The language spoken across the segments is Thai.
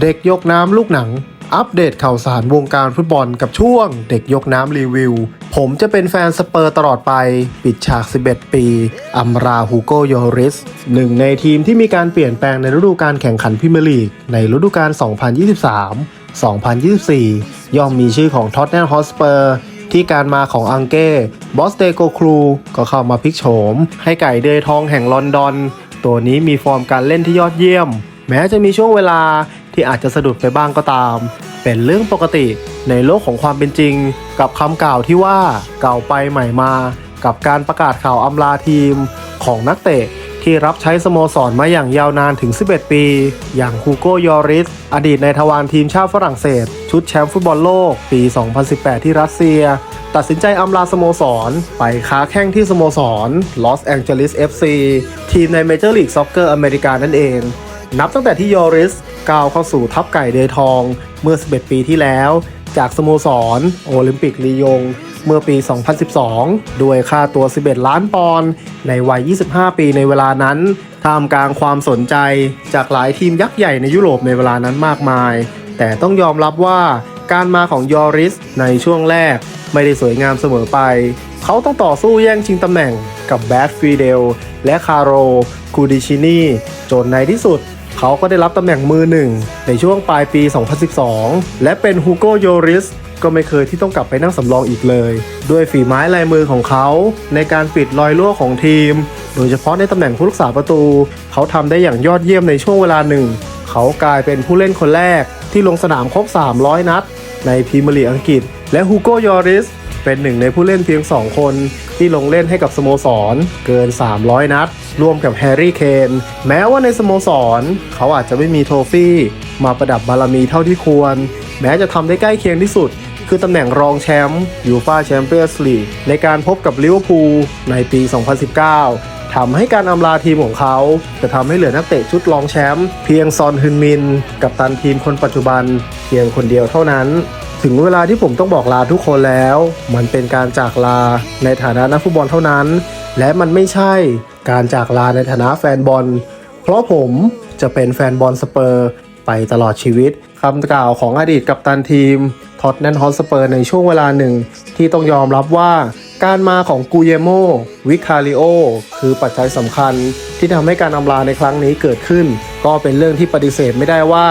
เด็กยกน้ำลูกหนัง อัปเดตข่าวสารวงการฟุตบอลกับช่วง เด็กยกน้ำรีวิว ผมจะเป็นแฟนสเปอร์ตลอดไป ปิดฉาก 11 ปี อัมราฮูโกโยริส หนึ่งในทีมที่มีการเปลี่ยนแปลงในฤดูการแข่งขันพรีเมียร์ลีก ในฤดูกาล2023 2024 ย่อมมีชื่อของท็อตแนมฮอสเปอร์ที่การมาของอังเก้ บอสเตโกครู ก็เข้ามาพลิกโฉม ให้ไก่เดยทองแห่งลอนดอน ตัวนี้มีฟอร์มการเล่นที่ยอดเยี่ยม แม้จะมีช่วงเวลา ที่อาจจะสะดุดไปบ้างก็ตาม เป็นเรื่องปกติในโลกของความเป็นจริง กับคำกล่าวที่ว่าเก่าไปใหม่มา กับการประกาศข่าวอำลาทีมของนักเตะที่รับใช้สโมสรมาอย่างยาวนานถึง 11 ปี อย่างฮูโกยอริส อดีตในทวารทีมชาติฝรั่งเศส ชุดแชมป์ฟุตบอลโลก ปี 2018 ที่รัสเซีย ตัดสินใจอำลาสโมสร ไปค้าแข้งที่สโมสรลอสแองเจลิส FC ทีมในเมเจอร์ลีกซ็อกเกอร์อเมริกานั่นเอง นับตั้งแต่ที่ยอริส ก้าวเข้าสู่ทัพไก่เดยทองเมื่อ 11 ปีที่แล้ว จากสโมสร โอลิมปิกลียง เมื่อปี 2012 ด้วยค่าตัว 11 ล้านปอนด์ในวัย 25 ปีในเวลานั้นท่ามกลางความสนใจจากหลายทีมยักษ์ใหญ่ในยุโรปในเวลานั้นมากมาย แต่ต้องยอมรับว่าการมาของยอริสในช่วงแรก ไม่ได้สวยงามเสมอไป เขาต้องต่อสู้แย่งชิงตำแหน่งกับแบดฟรีเดลและคาโรคูดิชินีจนในที่สุด เขาก็ได้รับตำแหน่งมือหนึ่งในช่วงปลายปี 2012 และเป็นฮูโกโยริสก็ไม่เคยที่ต้องกลับไปนั่งสำรองอีกเลย ด้วยฝีไม้ลายมือของเขา ในการปิดรอยรั่วของทีม โดยเฉพาะในตำแหน่งผู้รักษาประตู เขาทำได้อย่างยอดเยี่ยมในช่วงเวลาหนึ่ง เขากลายเป็นผู้เล่นคนแรก ที่ลงสนามครบ 300 นัด ในพรีเมียร์ลีกอังกฤษ และฮูโกยอริสเป็นหนึ่งในผู้เล่นเพียง 2 คน ที่ลงเล่นให้กับสโมสร เกิน 300 นัดร่วมกับแฮร์รี่เคนแม้ว่าในสโมสร เขาอาจจะไม่มีโทฟี่ มาประดับบารมีเท่าที่ควร แม้จะทำได้ใกล้เคียงที่สุด คือตำแหน่งรองแชมป์ยูฟาแชมเปี้ยนส์ลีกในการพบกับลิเวอร์พูลในปี 2019ทำให้การอำลาทีมของเขา จะทำให้เหลือนักเตะชุดรองแชมป์เพียงซอนฮึนมิน กับตันทีมคนปัจจุบัน เพียงคนเดียวเท่านั้น ถึงเวลาที่ผมต้องบอกลาทุกคนแล้ว มันเป็นการจากลาในฐานะนักฟุตบอลเท่านั้น และมันไม่ใช่การจากลาในฐานะแฟนบอล เพราะผมจะเป็นแฟนบอลสเปอร์ไปตลอดชีวิตคำกล่าวของอดีตกัปตันทีมท็อตแนนฮอสเปอร์ในช่วงเวลาหนึ่ง ที่ต้องยอมรับว่าการมาของกูเยโมวิคาริโอคือปัจจัยสำคัญที่ทำให้การอำลาในครั้งนี้เกิดขึ้น ก็เป็นเรื่องที่ปฏิเสธไม่ได้ว่า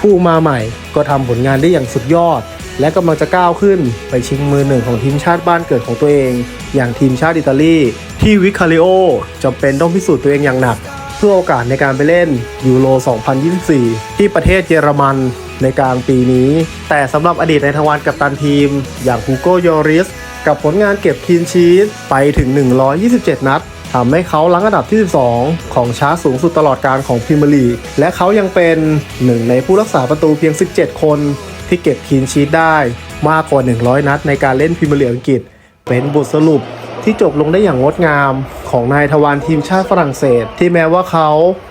ผู้มาใหม่ก็ทำผลงานได้อย่างสุดยอด และกำลังจะก้าวขึ้นไปชิงมือหนึ่งของทีมชาติบ้านเกิดของตัวเอง อย่างทีมชาติอิตาลีที่วิคาริโอจำเป็นต้องพิสูจน์ตัวเองอย่างหนัก เพื่อโอกาสในการไปเล่นยูโร 2024 ที่ประเทศเยอรมันในกลางปีนี้ แต่สำหรับอดีตในทวารกัปตันทีม อย่างฮูโกโยริส กับผลงานเก็บคีนชีสไปถึง 127 นัดทำให้เขาลังอันดับที่ 12 ของชาร์ตสูงสุดตลอดการของพรีเมียร์ลีก และเขายังเป็นหนึ่งในผู้รักษาประตูเพียง 17 คน ที่เก็บคีนชีตได้มากกว่า 100 นัดในการเล่นพรีเมียร์ลีกอังกฤษ เป็นบทสรุปที่จบลงได้อย่างงดงามของนายทวารทีมชาติฝรั่งเศส ที่แม้ว่าเขา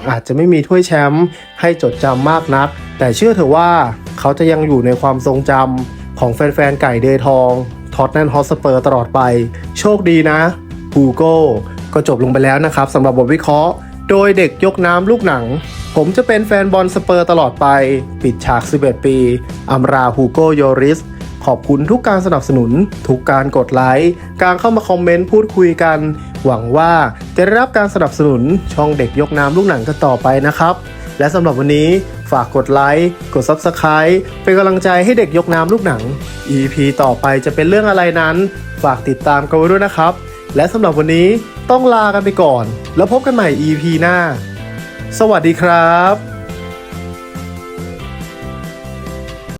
อาจจะไม่มีถ้วยแชมป์ให้จดจำมากนัก แต่เชื่อเถอะว่าเขาจะยังอยู่ในความทรงจำของแฟนๆไก่เดยทองท็อตแนนฮอสเปอร์ตลอดไป โชคดีนะฮูโก้ก็จบลงไปแล้วนะครับสำหรับบทวิเคราะห์ โดยเด็กยกน้ำลูกหนัง ผมจะเป็นแฟนบอลสเปอร์ตลอดไป ปิดฉาก 11 ปี อัมราฮูโกโยริส ขอบคุณทุกการสนับสนุน ทุกการกดไลค์ การเข้ามาคอมเมนต์พูดคุยกัน หวังว่าจะได้รับการสนับสนุนช่องเด็กยกน้ำลูกหนังกันต่อไปนะครับ และสำหรับวันนี้ฝากกดไลค์ กด Subscribe เป็นกำลังใจให้เด็กยกน้ำลูกหนัง EP ต่อไปจะเป็นเรื่องอะไรนั้น ฝากติดตามกันไว้ด้วยนะครับ และสำหรับวันนี้ต้องลากันไปก่อน แล้วพบกันใหม่ EP หน้า สวัสดีครับ